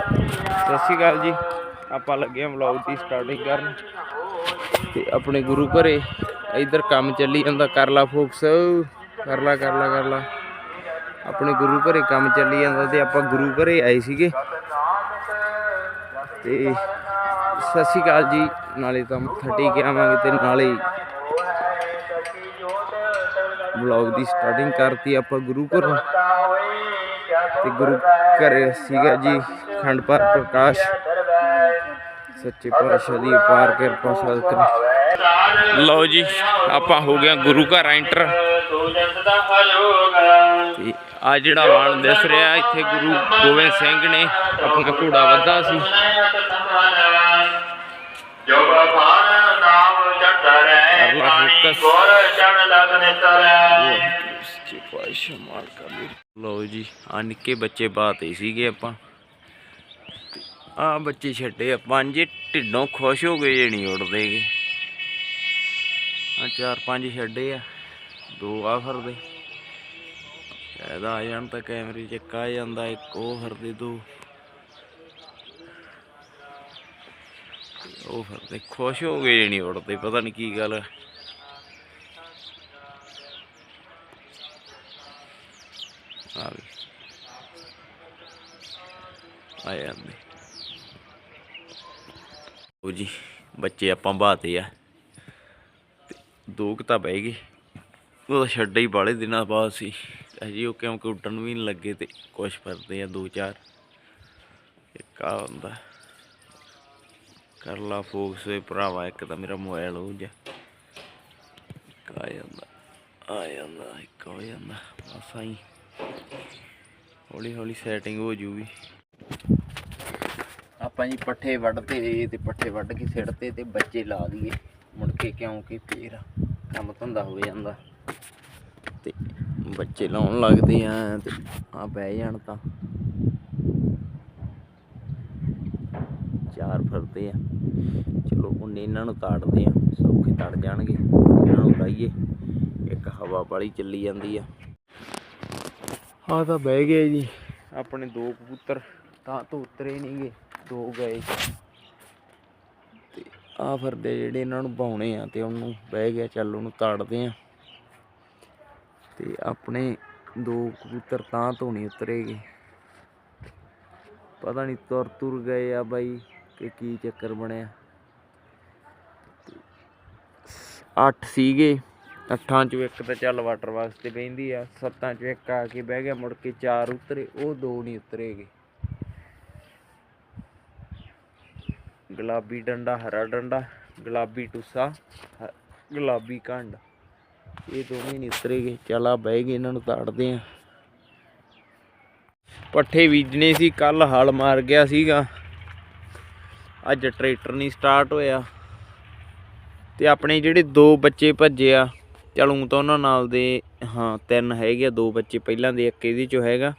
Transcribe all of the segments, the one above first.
ਸਤਿ ਸ਼੍ਰੀ ਅਕਾਲ ਜੀ। ਆਪਾਂ ਲੱਗੇ ਹਾਂ ਵਲੌਗ ਦੀ ਸਟਾਰਟਿੰਗ ਕਰਨ ਤੇ ਆਪਣੇ ਗੁਰੂ ਘਰੇ। ਇਧਰ ਕੰਮ ਚੱਲੀ ਜਾਂਦਾ, ਕਰ ਲਾ ਫੋਕਸ ਕਰ ਲਾ ਕਰ ਲਾ ਕਰ ਲਾ। ਆਪਣੇ ਗੁਰੂ ਘਰੇ ਕੰਮ ਚੱਲੀ ਜਾਂਦਾ ਤੇ ਆਪਾਂ ਗੁਰੂ ਘਰੇ ਆਏ ਸੀਗੇ। ਤੇ ਸਤਿ ਸ਼੍ਰੀ ਅਕਾਲ ਜੀ। ਨਾਲੇ ਤਾਂ ਮੱਥਾ ਕੇ ਆਵਾਂਗੇ ਤੇ ਨਾਲੇ ਵਲੌਗ ਦੀ ਸਟਾਰਟਿੰਗ ਕਰਤੀ ਆਪਾਂ ਗੁਰੂ ਘਰੋਂ। ਤੇ ਗੁਰੂ ਘਰ ਸੀਗਾ ਜੀ। ਖੰਡ ਪਾਠ ਪ੍ਰਕਾਸ਼। ਸੱਚੇ ਪਾਤਸ਼ਾਹ ਦੀ ਅਪਾਰ ਕਿਰਪਾ ਸਦਕਰ ਲਓ ਜੀ ਆਪਾਂ ਹੋ ਗਿਆ ਗੁਰੂ ਘਰ ਐਂਟਰ। ਆ ਜਿਹੜਾ ਵਾਣ ਦਿਸ ਰਿਹਾ ਇੱਥੇ ਗੁਰੂ ਗੋਬਿੰਦ ਸਿੰਘ ਨੇ ਆਪਣਾ ਘੋੜਾ ਵੱਧਾ ਸੀ। ਜੋ ਬਖਾਨ ਨਾਮ ਚਤਰੈ ਅਰਲਾ ਪਾਣੀ। ਗੋਰ ਚਣ ਲਗਨ ਤਰੈ ਸੱਚੇ ਪਾਤਸ਼ਾਹ ਲਓ ਜੀ ਆ ਨਿੱਕੇ ਬੱਚੇ ਬਾਤੇ ਸੀਗੇ ਆਪਾਂ। ਆ ਬੱਚੇ ਛੱਡੇ ਆ, ਪੰਜ ਢਿੱਡੋਂ ਖੁਸ਼ ਹੋ ਗਏ ਜੇ ਨਹੀਂ ਉੜਦੇਗੇ ਆ ਚਾਰ ਪੰਜ ਛੱਡੇ ਆ, ਦੋ ਆ ਫਿਰਦੇ। ਸ਼ਾਇਦ ਆ ਜਾਣ ਤਾਂ ਕੈਮਰੇ 'ਚ ਇੱਕ ਆ ਜਾਂਦਾ, ਇੱਕ ਉਹ ਫਿਰਦੇ, ਦੋ। ਉਹ ਫਿਰਦੇ, ਖੁਸ਼ ਹੋ ਗਏ ਜੇ ਨਹੀਂ ਉੱਡਦੇ, ਪਤਾ ਨਹੀਂ ਕੀ ਗੱਲ ਆ। ਵੀ। ਆ ਜਾਂਦੇ। ਉਹ ਜੀ, ਬੱਚੇ ਆਪਾਂ ਬਾਤੇ ਆ। ਤੇ ਦੋ ਕੁ ਤਾਂ ਬਹਿ ਗਏ। ਉਹ ਤਾਂ ਛੱਡੇ ਹੀ ਬਾਲੇ ਦਿਨਾਂ ਬਾਅਦ ਸੀ। ਅਜੀ ਉਹ ਕਿਉਂਕਿ ਉੱਡਣ ਵੀ ਨਹੀਂ ਲੱਗੇ ਤੇ ਕੁਛ ਫਰਦੇ ਆ ਦੋ ਚਾਰ। ਇੱਕ ਆ ਹੁੰਦਾ। ਕਰ ਲਾ ਫੋਕਸ ਏ ਭਰਾਵਾ, ਇੱਕ ਤਾਂ ਮੇਰਾ ਮੋਬਾਈਲ ਹੋ ਜਾ ਇੱਕ ਆ ਜਾਂਦਾ ਆ ਜਾਂਦਾ, ਇੱਕ ਹੋ ਜਾਂਦਾ। ਬਸ ਆਈ। ਹੌਲੀ ਹੌਲੀ ਸੈਟਿੰਗ ਹੋ ਜੂਗੀ। ਆਪਾਂ ਜੀ ਪੱਠੇ ਵੱਢਦੇ ਤੇ ਪੱਠੇ ਵੱਢ ਕੇ ਸਿੱਟਤੇ ਤੇ ਬੱਚੇ ਲਾ ਦਈਏ ਮੁੜ ਕੇ ਕਿਉਂਕਿ ਫੇਰ ਕੰਮ ਧੰਦਾ ਹੋ ਜਾਂਦਾ। ਤੇ ਬੱਚੇ ਲਾਉਣ ਲੱਗਦੇ ਆ ਤੇ ਆ ਬਹਿ ਜਾਣ ਤਾਂ। ਚਾਰ ਫਿਰਦੇ ਆ। ਚਲੋ ਉਹਨੇ ਇਹਨਾਂ ਨੂੰ ਤਾੜਦੇ ਆ, ਸੌਖੇ ਤੜ ਜਾਣਗੇ। ਇਹਨਾਂ ਨੂੰ ਲਾਈਏ। ਇੱਕ ਹਵਾ ਵਾਲੀ ਚੱਲੀ ਜਾਂਦੀ ਆ। ਆ ਤਾਂ ਬਹਿ ਗਏ ਜੀ। ਆਪਣੇ ਦੋ ਕਬੂਤਰ ਤਾਂ ਤੋਂ ਉਤਰੇ ਨਹੀਂਗੇ ਦੋ ਗਏ ਤੇ ਆ ਫਿਰਦੇ ਜਿਹੜੇ ਇਹਨਾਂ ਨੂੰ ਬਾਉਣੇ ਆ ਤੇ ਉਹਨੂੰ ਬਹਿ ਗਿਆ, ਚੱਲ ਉਹਨੂੰ ਤਾੜਦੇ ਆ। ਤੇ ਆਪਣੇ ਦੋ ਕਬੂਤਰ ਤਾਂ ਤੋਂ ਨਹੀਂ ਉਤਰੇਗੇ ਪਤਾ ਨਹੀਂ ਤੁਰ ਤੁਰ ਗਏ ਆ ਬਾਈ ਕਿ ਕੀ ਚੱਕਰ ਬਣਿਆ। ਤੇ ਅੱਠ ਸੀਗੇ, ਅੱਠਾਂ ਚੋਂ ਇੱਕ ਤਾਂ ਚੱਲ ਵਾਟਰ ਬਾਕਸ ਤੇ ਬਹਿੰਦੀ ਆ, ਸੱਤਾਂ ਚੋਂ ਇੱਕ ਆ ਕੇ ਬਹਿ ਗਿਆ, ਮੁੜ ਕੇ ਚਾਰ ਉਤਰੇ, ਉਹ ਦੋ ਨਹੀਂ ਉਤਰੇਗੇ ਗੁਲਾਬੀ ਡੰਡਾ, ਹਰਾ ਡੰਡਾ, ਗੁਲਾਬੀ ਟੁੱਸਾ, ਹ- ਗੁਲਾਬੀ ਕੰਡ। ਇਹ ਦੋਵੇਂ ਨਹੀਂ ਉਤਰੇਗੇ। ਚੱਲ ਆ ਬਹਿ ਗਏ, ਇਹਨਾਂ ਨੂੰ ਤਾੜਦੇ ਆ। ਪੱਠੇ ਬੀਜਣੇ ਸੀ ਕੱਲ ਹਲ ਮਾਰ ਗਿਆ ਸੀਗਾ। ਅੱਜ ਟਰੈਕਟਰ ਨਹੀਂ ਸਟਾਰਟ ਹੋਇਆ। ਤੇ ਆਪਣੇ ਜਿਹੜੇ ਦੋ ਬੱਚੇ ਭੱਜੇ ਆ, ਚਲੂ ਤਾਂ ਉਹਨਾਂ ਨਾਲ ਦੇ, ਹਾਂ, ਤਿੰਨ ਹੈਗੇ ਆ, ਦੋ ਬੱਚੇ ਪਹਿਲਾਂ ਦੇ, ਇੱਕ ਇਹਦੇ ਚੋਂ ਹੈਗਾ।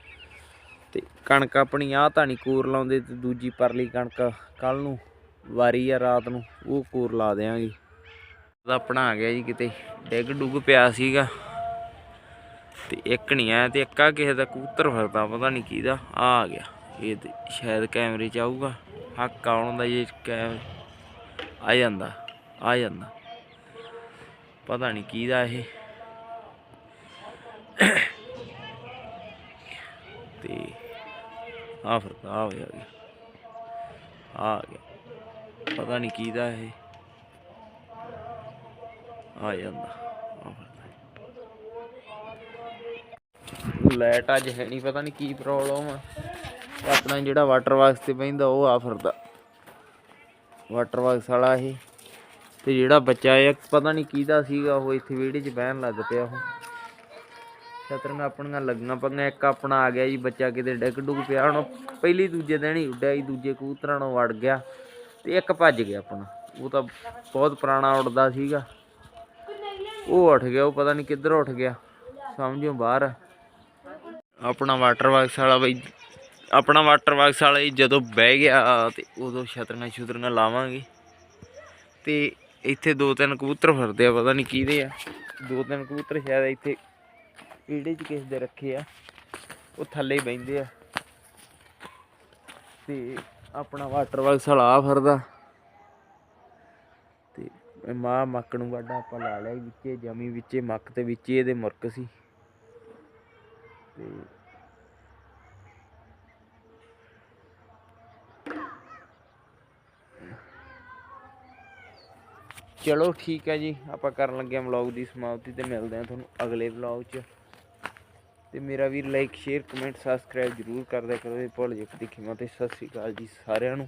ਤੇ ਕਣਕ ਆਪਣੀ ਆਹ ਤਾਂ ਨਹੀਂ ਕੂਰ ਲਾਉਂਦੇ, ਤੇ ਦੂਜੀ ਪਰਲੀ ਕਣਕ ਕੱਲ ਨੂੰ। ਵਾਰੀ ਆ ਰਾਤ ਨੂੰ, ਉਹ ਕੂਰ ਲਾ ਦੇਾਂਗੇ ਉਹਦਾ ਆਪਣਾ ਆ ਗਿਆ ਜੀ ਕਿਤੇ, ਡਿੱਗ ਡੁੱਗ ਪਿਆ ਸੀਗਾ। ਤੇ ਇੱਕ ਨਹੀਂ ਆਇਆ ਤੇ ਇੱਕ ਆ ਕਿਸੇ ਦਾ ਕਬੂਤਰ ਫਿਰਦਾ, ਪਤਾ ਨਹੀਂ ਕਿਹਦਾ, ਆ ਆ ਗਿਆ। ਇਹ ਸ਼ਾਇਦ ਕੈਮਰੇ 'ਚ ਆਊਗਾ। ਹੱਕ ਆਉਣ ਦਾ ਇਹ ਕੈਮ, ਆ ਜਾਂਦਾ ਆ ਜਾਂਦਾ। ਪਤਾ ਨਹੀਂ ਕਿਹਦਾ ਇਹ। ਤੇ ਆ ਫਿਰਦਾ, ਆ ਹੋਇਆ ਗਿਆ, ਆ ਗਿਆ। ਪਤਾ ਨਹੀਂ ਕਿਹਦਾ ਇਹ। ਆ ਜਾਂਦਾ। ਲਾਈਟ ਅੱਜ ਹੈ ਨਹੀਂ, ਪਤਾ ਨਹੀਂ ਕੀ ਪ੍ਰੋਬਲਮ ਆ। ਆਪਣਾ ਜਿਹੜਾ ਵਾਟਰ ਬਾਕਸ ਤੇ ਪੈਂਦਾ ਉਹ ਆ ਫਿਰਦਾ। ਵਾਟਰ ਬਾਕਸ ਵਾਲਾ ਇਹ। ਤੇ ਜਿਹੜਾ ਬੱਚਾ ਇਹ, ਪਤਾ ਨਹੀਂ ਕਿਹਦਾ ਸੀਗਾ, ਉਹ ਇੱਥੇ ਵਿਹੜੇ 'ਚ ਬਹਿਣ ਲੱਗ ਪਿਆ ਉਹ। ਛਤਰੀਆਂ ਆਪਣੀਆਂ ਲੱਗੀਆਂ ਪਈਆਂ ਇੱਕ ਆਪਣਾ ਆ ਗਿਆ ਜੀ, ਬੱਚਾ ਕਿਤੇ ਡਿੱਗ ਡੁੱਗ ਪਿਆ। ਹੁਣ ਪਹਿਲੀ ਦੂਜੇ ਦਿਨ ਹੀ ਉੱਡਿਆ ਜੀ, ਦੂਜੇ ਕਬੂਤਰਾਂ ਨੂੰ ਵੜ ਗਿਆ। ਤੇ ਇੱਕ ਭੱਜ ਗਿਆ ਆਪਣਾ। ਉਹ ਤਾਂ ਬਹੁਤ ਪੁਰਾਣਾ ਉੱਡਦਾ ਸੀਗਾ। ਉਹ ਉੱਠ ਗਿਆ, ਉਹ ਪਤਾ ਨਹੀਂ ਕਿੱਧਰ ਉੱਠ ਗਿਆ। ਸਮਝੋ ਬਾਹਰ। ਆਪਣਾ ਵਾਟਰ ਬਾਕਸ ਵਾਲਾ ਬਈ, ਆਪਣਾ ਵਾਟਰ ਬਾਕਸ ਵਾਲਾ ਜਦੋਂ ਬਹਿ ਗਿਆ, ਤੇ ਉਦੋਂ ਛਤਰੀਆਂ ਛੁਤਰੀਆਂ ਲਾਵਾਂਗੇ। ਤੇ ਇੱਥੇ ਦੋ ਤਿੰਨ ਕਬੂਤਰ ਫਿਰਦੇ ਆ, ਪਤਾ ਨਹੀਂ ਕਿਹਦੇ ਆ। ਦੋ ਤਿੰਨ ਕਬੂਤਰ ਸ਼ਾਇਦ ਇੱਥੇ ਵਿਹੜੇ 'ਚ ਕਿਸੇ ਦੇ ਰੱਖੇ ਆ। ਉਹ ਥੱਲੇ ਹੀ ਬਹਿੰਦੇ ਆ। ਤੇ ਆਪਣਾ ਵਾਟਰ ਵਰਕਸ ਵਾਲਾ ਆ ਫਿਰਦਾ। ਤੇ ਮਾਂ ਮੱਕ ਨੂੰ ਵਾਡਾ ਆਪਾਂ ਲਾ ਲਿਆ ਸੀ ਵਿੱਚੇ, ਜਮੀ ਵਿੱਚੇ, ਮੱਕ ਤੇ ਵਿੱਚੇ ਇਹਦੇ ਮੁਰਕ ਸੀ। ਤੇ ਚਲੋ ਠੀਕ ਹੈ ਜੀ, ਆਪਾਂ ਕਰਨ ਲੱਗੇ ਹਾਂ ਵਲੌਗ ਦੀ ਸਮਾਪਤੀ ਤੇ ਮਿਲਦੇ ਹਾਂ ਤੁਹਾਨੂੰ ਅਗਲੇ ਵਲੌਗ 'ਚ। ਤੇ ਮੇਰਾ ਵੀਰ ਲਾਈਕ ਸ਼ੇਅਰ ਕਮੈਂਟ ਸਬਸਕ੍ਰਾਈਬ ਜਰੂਰ ਕਰਦਾ ਕਰੋ। ਇਹ ਭੁੱਲ ਜੇ ਦੇਖੀ ਮਤੇ ਸਤਿ ਸ਼੍ਰੀ ਅਕਾਲ ਜੀ ਸਾਰਿਆਂ ਨੂੰ।